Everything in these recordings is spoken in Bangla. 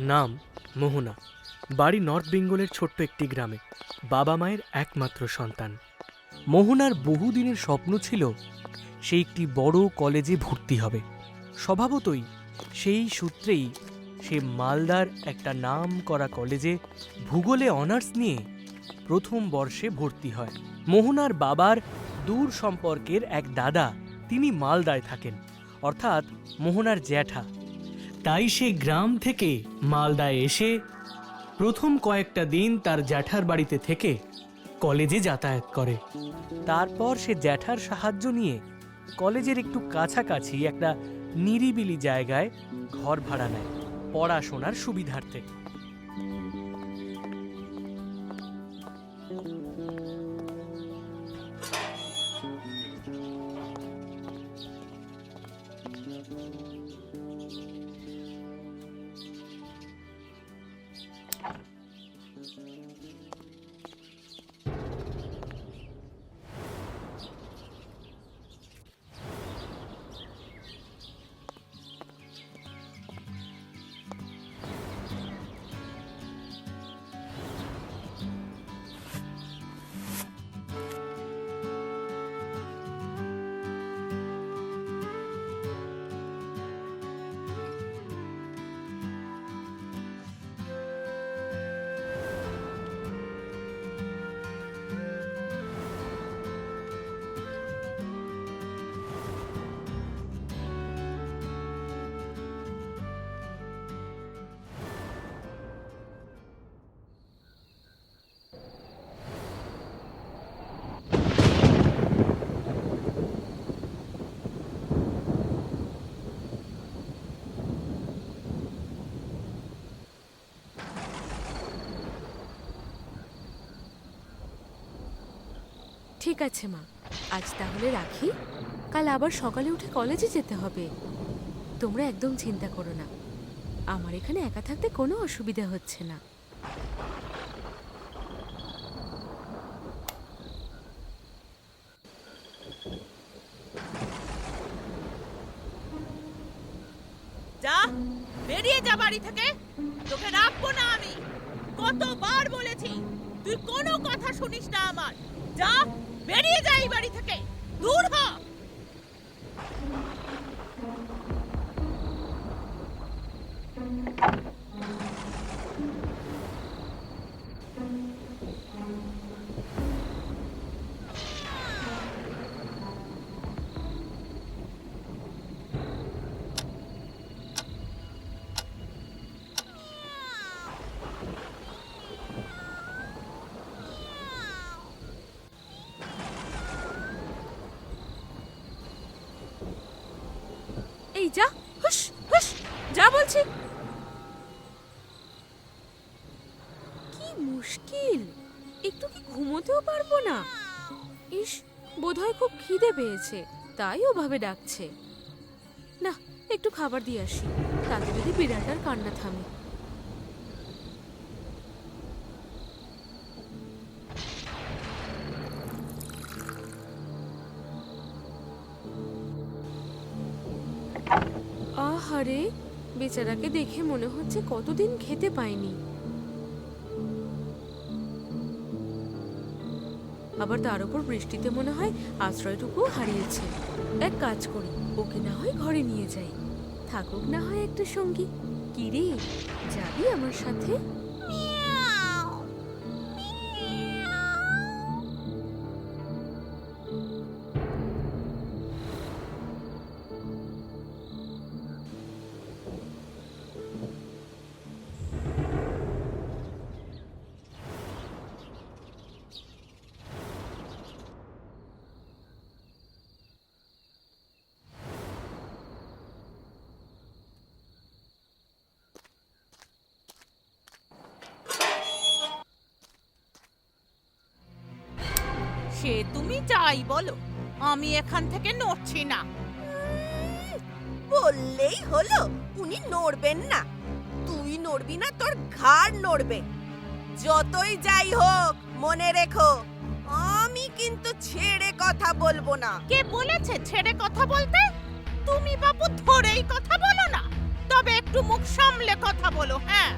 নাম মোহনা। বাড়ি নর্থ বেঙ্গলের ছোট্ট একটি গ্রামে। বাবা মায়ের একমাত্র সন্তান। মোহনার বহুদিনের স্বপ্ন ছিল, সে একটি বড় কলেজে ভর্তি হবে। স্বভাবতই সেই সূত্রেই সে মালদার একটা নাম করা কলেজে ভূগোলে অনার্স নিয়ে প্রথম বর্ষে ভর্তি হয়। মোহনার বাবার দূর সম্পর্কের এক দাদা, তিনি মালদায় থাকেন। অর্থাৎ মোহনার জ্যাঠা। তাই সে গ্রাম থেকে মালদায় এসে প্রথম কয়েকটা দিন তার জ্যাঠার বাড়িতে থেকে কলেজে যাতায়াত করে। তারপর সে জ্যাঠার সাহায্য নিয়ে কলেজের একটু কাছাকাছি একটা নিরিবিলি জায়গায় ঘর ভাড়া নেয়, পড়াশোনার সুবিধার্থে। ঠিক আছে, মা। আজ তাহলে রাখি। কাল আবার সকালে উঠে কলেজে যেতে হবে। তোমরা একদম চিন্তা করো না। আমার এখানে একা থাকতে কোনো অসুবিধা হচ্ছে না। যা, বেরিয়ে যা বাড়ি থেকে। তোকে রাখব না আমি। কতবার বলেছি, তুই কোনো কথা শুনিস না আমার। যা। বেরিয়ে যাই বাড়ি থেকে। দূর হ। যা বলছি। কি মুশকিল। একটু কি ঘুমোতেও পারব না? ইস, বোধহয় খুব খিদে পেয়েছে, তাই ওভাবে ডাকছে। না, একটু খাবার দিয়ে আসি, তাতে যদি বিড়ালটার কান্না থামে। আহারে বেচারাকে দেখে মনে হচ্ছে কতদিন খেতে পায়নি। আবার তার উপর বৃষ্টিতে মনে হয় আশ্রয়টুকু হারিয়েছে। এক কাজ করি, ওকে না হয় ঘরে নিয়ে যাই। থাকুক না হয় একটা সঙ্গী। কিরে, যাবি আমার সাথে? সে তুমি যাই বলো আমি এখান থেকে নড়ছি না। বললেই হলো উনি নড়বেন না। তুই নড়বি না তোর ঘাড় নড়বে। যতই যাই হোক মনে রেখো আমি কিন্তু ছেড়ে কথা বলব না। কে বলেছে ছেড়ে কথা বলতে? তুমি বাবু ধরেই কথা বলো না। তবে একটু মুখ সামলে কথা বলো হ্যাঁ?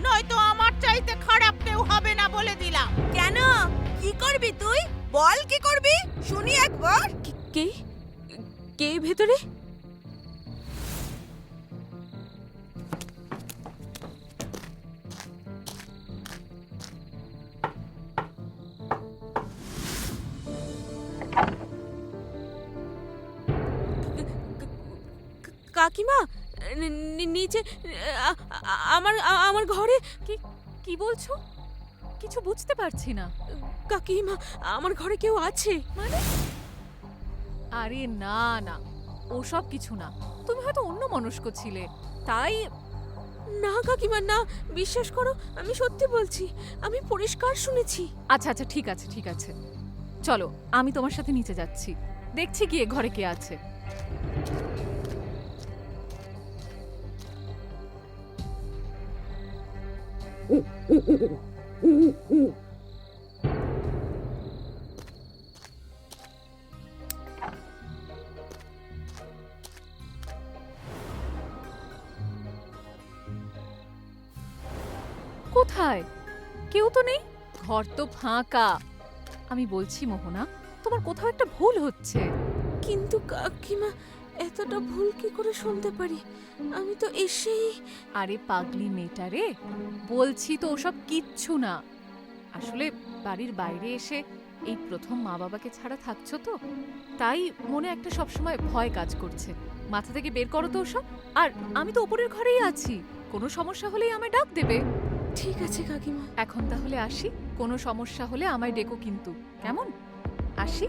নয়তো আমার চাইতে খারাপ কেউ হবে না বলে দিলাম। কেন? কি করবি তুই? বল কি করবি? শুনি একবার। কে- কে? ভেতরে? কাকিমা নিচে আমার আমার ঘরে, কি কি বলছো? কিছু বুঝতে পারছি না। কাকিমা আমার ঘরে কেউ আছে? মানে? আরে না না। ওসব কিছু না। তুমি হয়তো অন্য মনস্ক ছিলে। তাই না কাকিমা না। বিশ্বাস করো আমি সত্যি বলছি আমি পরিষ্কার শুনেছি। আচ্ছা আচ্ছা ঠিক আছে ঠিক আছে। চলো আমি তোমার সাথে নিচে যাচ্ছি। দেখছি গিয়ে ঘরে কে আছে। কোথায়? কেউ তো নেই? ঘর তো ফাঁকা। আমি বলছি, মোহনা, তোমার কোথাও একটা ভুল হচ্ছে। কিন্তু কাকিমা এতটা ভুল কি করে শুনতে পারি? আমি তো এসেই আরে পাগলি মেয়েটা রে বলছি তো ওসব কিচ্ছু না। আসলে বাড়ির বাইরে এসে এই প্রথম মা বাবাকে ছাড়া থাকছো তো? তাই মনে একটা সবসময় ভয় কাজ করছে। মাথা থেকে বের করো তো ওসব। আর আমি তো ওপরের ঘরেই আছি কোনো সমস্যা হলেই আমায় ডাক দেবে। ঠিক আছে কাকিমা। এখন তাহলে আসি কোনো সমস্যা হলে আমায় ডেকো কিন্তু। কেমন? আসি?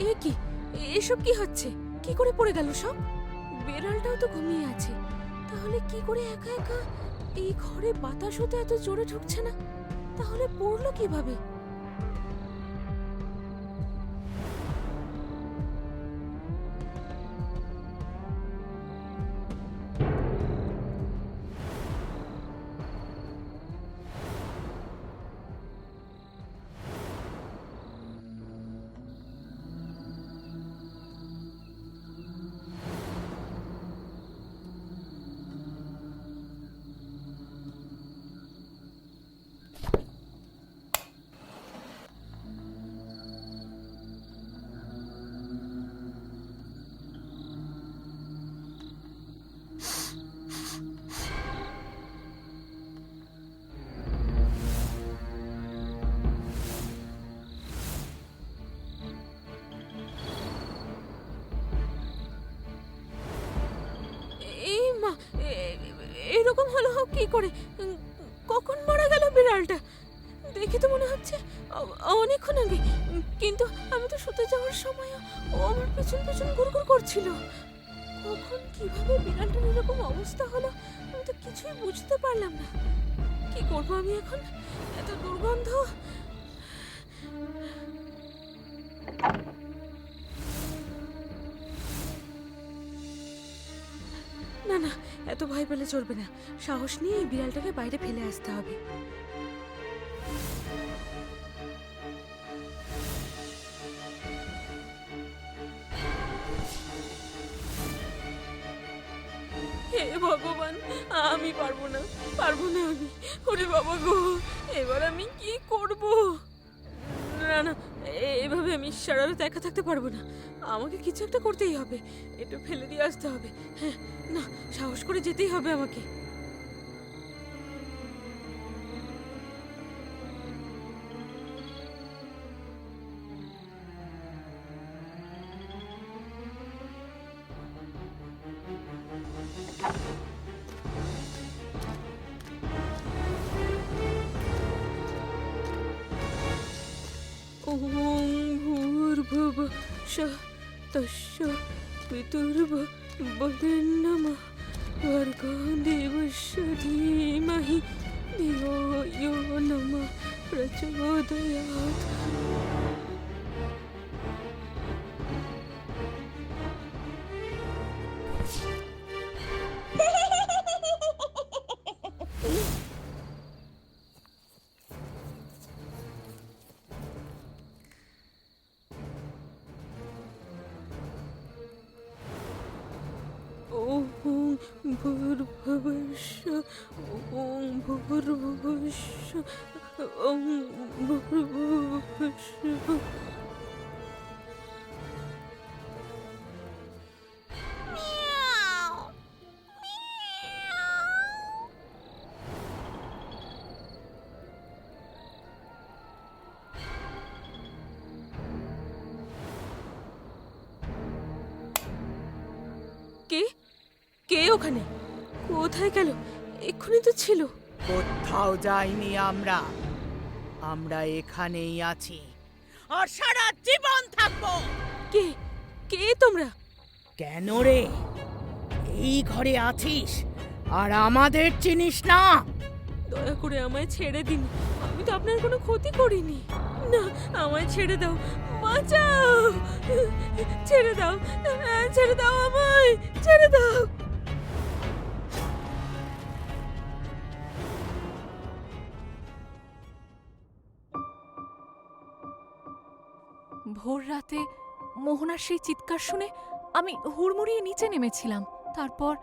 এ কি? এসব কি হচ্ছে? কি করে পড়ে গেল সব? বেড়ালটাও তো ঘুমিয়ে আছে। তাহলে কি করে একা একা এই ঘরে বাতাস হতে এত জোরে ঢুকছে না? তাহলে পড়ল কীভাবে? কি করে? কখন মারা গেল বিড়ালটা? দেখে তো মনে হচ্ছে অনেকক্ষণ আগে। কিন্তু আমি তো শুতে যাওয়ার সময় ও আমার পেছন পেছন গুড়গুড় করছিল। কখন কীভাবে বিড়ালটার এরকম অবস্থা হলো, আমি তো কিছুই বুঝতে পারলাম না। কি করব আমি এখন? এত দুর্গন্ধ। না না, এত ভয় পেলে চলবে না। সাহস নিয়ে এই বিড়ালটাকে বাইরে ফেলে আসতে হবে। হে ভগবান, আমি পারব না পারব না আমি। ওরে বাবা গো, এবার আমি কি করব? না না এ- এভাবে আমি সারা রাত একা থাকতে পারব না। আমাকে কিছু একটা করতেই হবে। একটু ফেলে দিয়ে আসতে হবে। হ্যাঁ না, সাহস করে যেতেই হবে আমাকে। ভূর ভূর্ভুব তস্য পিতুর্ভ বরেণ্যমা ভর্গো দেবস্য ধীমহি ধিয়ো নমঃ প্রচোদয়াৎ ভূর্ভুবস্য ওং ভূর্ভুবস্য ওং ভূর্ভুবস্য যাইনি আমরা। আমরা এখানেই আছি। আর সারা জীবন থাকব। কে? কে তোমরা? কেন রে? এই ঘরে আছিস? আর আমাদের চিনিস না? দয়া করে আমায় ছেড়ে দিন। আমি তো আপনার কোনো ক্ষতি করিনি। না আমায় ছেড়ে দাও। বাঁচাও! ছেড়ে দাও। ছেড়ে দাও আমায়। ছেড়ে দাও। ভোর রাতে মোহনার সেই চিৎকার শুনে আমি হুড়মুড়িয়ে নিচে নেমেছিলাম। তারপর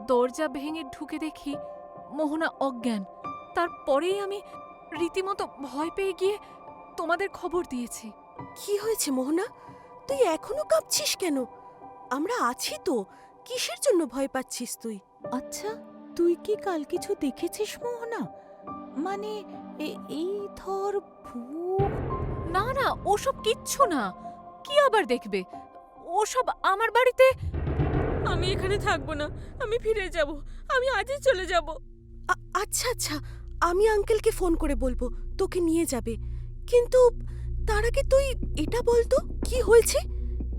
দরজা ভেঙে ঢুকে দেখি মোহনা অজ্ঞান। তারপরেই আমি রীতিমতো ভয় পেয়ে গিয়ে তোমাদের খবর দিয়েছি। কি হয়েছে মোহনা? তুই এখনও কাঁপছিস কেন? আমরা আছি তো কিসের জন্য ভয় পাচ্ছিস তুই? আচ্ছা তুই কি কাল কিছু দেখেছিস মোহনা? মানে এ- এই ধর ভূত না না ওসব কিচ্ছু না। কি আবার দেখবে? ওসব আমার বাড়িতে? আমি এখানে থাকব না আমি ফিরে যাব আমি আজই চলে যাব। আচ্ছা আচ্ছা আমি আঙ্কেলকে ফোন করে বলব তোকে নিয়ে যাবে। কিন্তু তার আগে তুই এটা বলতো কি হয়েছে?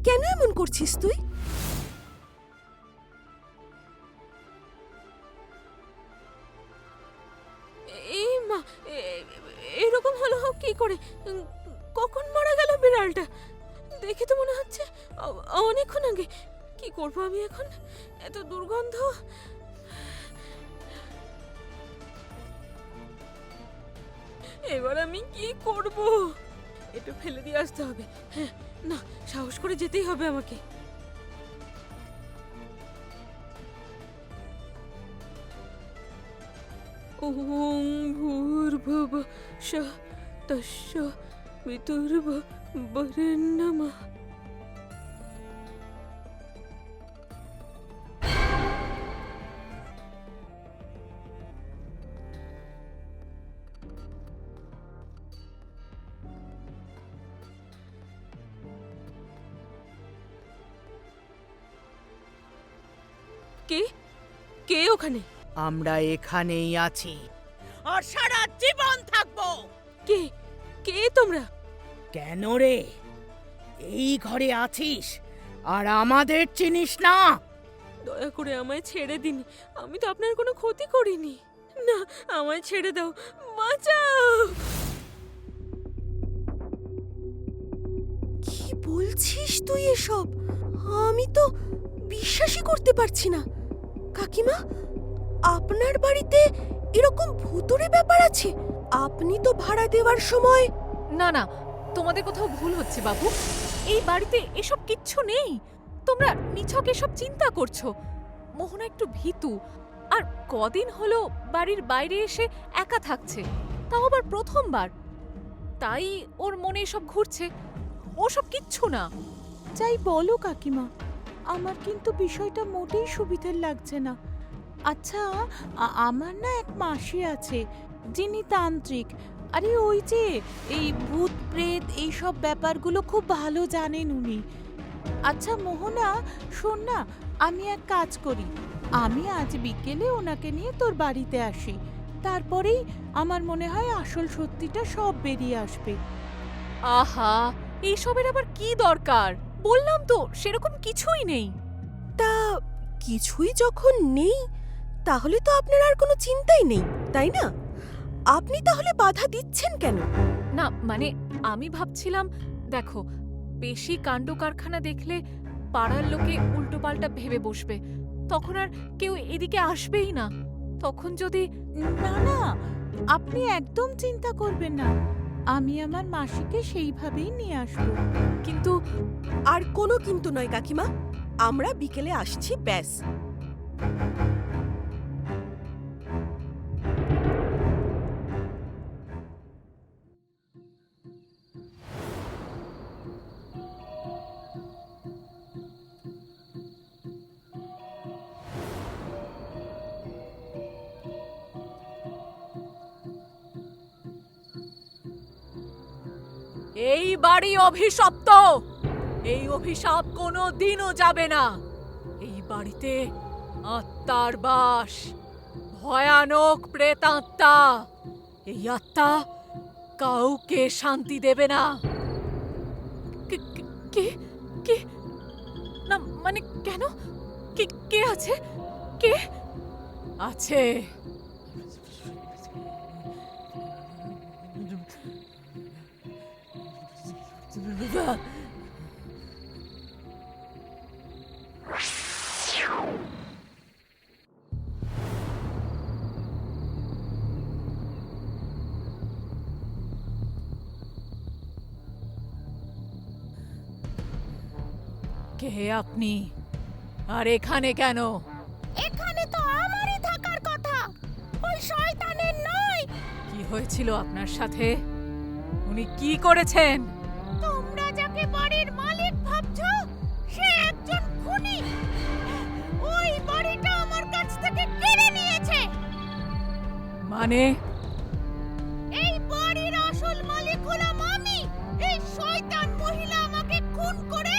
কেন এমন করছিস তুই? আমি এখন এত দুর্গন্ধ? এবার আমি কি করব? এটু ফেলে দিয়ে আসতে হবে। হ্যাঁ না, সাহস করে যেতেই হবে আমাকে। ওম ভূর্ভুব শ তস্য বিতুর্ভ বরেণ্যমা আমরা এখানেই আছি। আর সারা জীবন থাকব। কে? কে তোমরা? কেন রে? এই ঘরে আছিস আর আমাদের চিনিস না। দয়া করে আমায় ছেড়ে দিন। আমি তো আপনার কোনো ক্ষতি করিনি। না আমায় ছেড়ে দাও। বাঁচাও! কি বলছিস তুই এসব? আমি তো বিশ্বাসই করতে পারছি না। কাকিমা আপনার বাড়িতে এরকম ভুতুরে ব্যাপার আছে? আপনি তো ভাড়া দেওয়ার সময় না না তোমাদের কোথাও ভুল হচ্ছে বাবু। এই বাড়িতে এসব কিচ্ছু নেই। তোমরা নিছক এসব চিন্তা করছ। মোহনা একটু ভীতু। আর কদিন হলো বাড়ির বাইরে এসে একা থাকছে। তাও আবার প্রথমবার। তাই ওর মনে এসব ঘুরছে। ওসব কিচ্ছু না। যাই বলো কাকিমা আমার কিন্তু বিষয়টা মোটেই সুবিধের লাগছে না। আচ্ছা আমার না এক মাসি আছে যিনি তান্ত্রিক। আরে ওই যে এই ভূত প্রেত এইসব ব্যাপারগুলো খুব ভালো জানেন উনি। আচ্ছা মোহনা শোন না আমি এক কাজ করি। আমি আজ বিকেলে ওনাকে নিয়ে তোর বাড়িতে আসি। তারপরেই আমার মনে হয় আসল সত্যিটা সব বেরিয়ে আসবে। আহা এইসবের আবার কি দরকার? বললাম তো সেরকম কিছুই নেই। তা কিছুই যখন নেই তাহলে তো আপনার আর কোনো চিন্তাই নেই তাই না? আপনি তাহলে বাধা দিচ্ছেন কেন? না মানে আমি ভাবছিলাম দেখো বেশি কাণ্ড কারখানা দেখলে পাড়ার লোকে উল্টোপাল্টা ভেবে বসবে তখন আর কেউ এদিকে আসবেই না। তখন যদি না না আপনি একদম চিন্তা করবেন না আমি আমার মাসিকে সেইভাবেই নিয়ে আসব। কিন্তু আর কোনো কিন্তু নয় কাকিমা আমরা বিকেলে আসছি ব্যাস। এই বাড়ি অভিশপ্ত। এই অভিশাপ কোনো দিনও যাবে না। এই বাড়িতে আত্মার বাস, ভয়ানক প্রেতাত্মা। এই আত্মা কাউকে শান্তি দেবে না। কে- কে- না মানে কেন? কে কে আছে? কে? আছে। কে আপনি? আর এখানে কেন? এখানে তো আমারই থাকার কথা। ওই শয়তানের নয় কি হয়েছিল আপনার সাথে? উনি কি করেছেন? মানে? এই বাড়ির আসল মালিক হলাম আমি। এই শয়তান মহিলা আমাকে খুন করে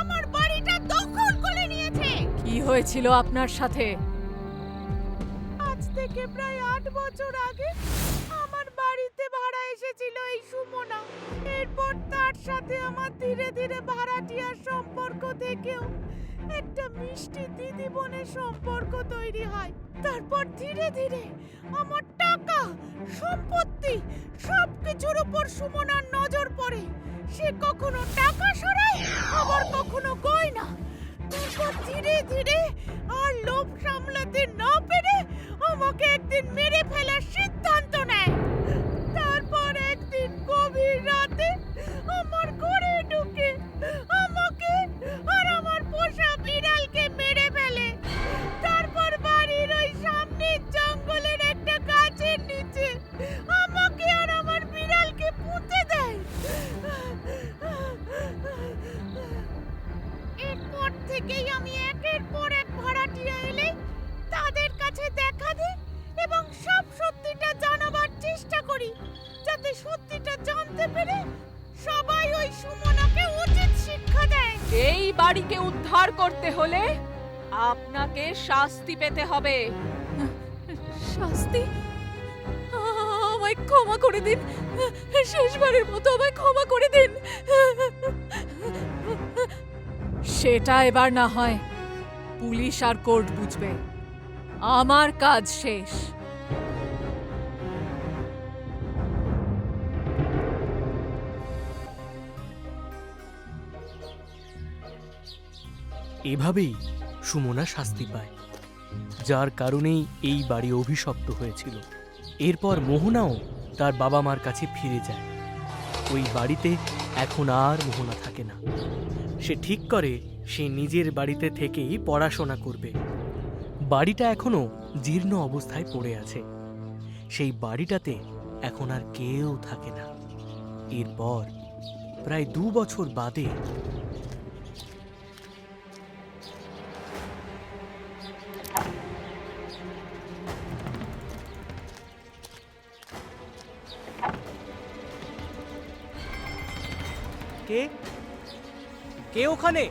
আমার বাড়িটা দখল করে নিয়েছে। কি হয়েছিল আপনার সাথে? আজ থেকে প্রায় আট বছর আগে আমার বাড়িতে ভাড়া এসেছিল এই সুমনা। এরপর সাথে আমার ধীরে ধীরে ভাড়াটিয়ার সম্পর্ক থেকেও একটা মিষ্টি দিদি বোনের সম্পর্ক তৈরি হয়। তারপর ধীরে ধীরে আমার টাকা, সম্পত্তি সব কিছুর উপর সুমনার নজর পড়ে। সে কখনো টাকা সরায় আবার কখনো গয়না। তারপর ধীরে ধীরে আর লোভ সামলাতে না পেরে আমাকে একদিন মেরে ফেলার সিদ্ধান্ত নেয়। থেকেই আমি একের পর এক ভাড়াটিয়া এলে তাদের কাছে দেখা দিই এবং সব সত্যিটা জানাবার চেষ্টা করি যাতে সত্যিটা জানতে পেরে সবাই ওই সুমনাকে উচিত শিক্ষা দেয়। এই বাড়িকে উদ্ধার করতে হলে আপনাকে শাস্তি পেতে হবে। শাস্তি? আমায় ক্ষমা করে দিন। শেষবারের মতো আমায় ক্ষমা করে দিন। সেটা এবার না হয় পুলিশ আর কোর্ট বুঝবে। আমার কাজ শেষ। এভাবেই সুমনা শাস্তি পায়, যার কারণেই এই বাড়ি অভিশপ্ত হয়েছিল। এরপর মোহনাও তার বাবা মার কাছে ফিরে যায়। ওই বাড়িতে এখন আর মোহনা থাকে না। সে ঠিক করে সে নিজের বাড়িতে থেকেই পড়াশোনা করবে। বাড়িটা এখনও জীর্ণ অবস্থায় পড়ে আছে। সেই বাড়িটাতে এখন আর কেউ থাকে না। এরপর প্রায় দু বছর বাদে কে? কে ওখানে?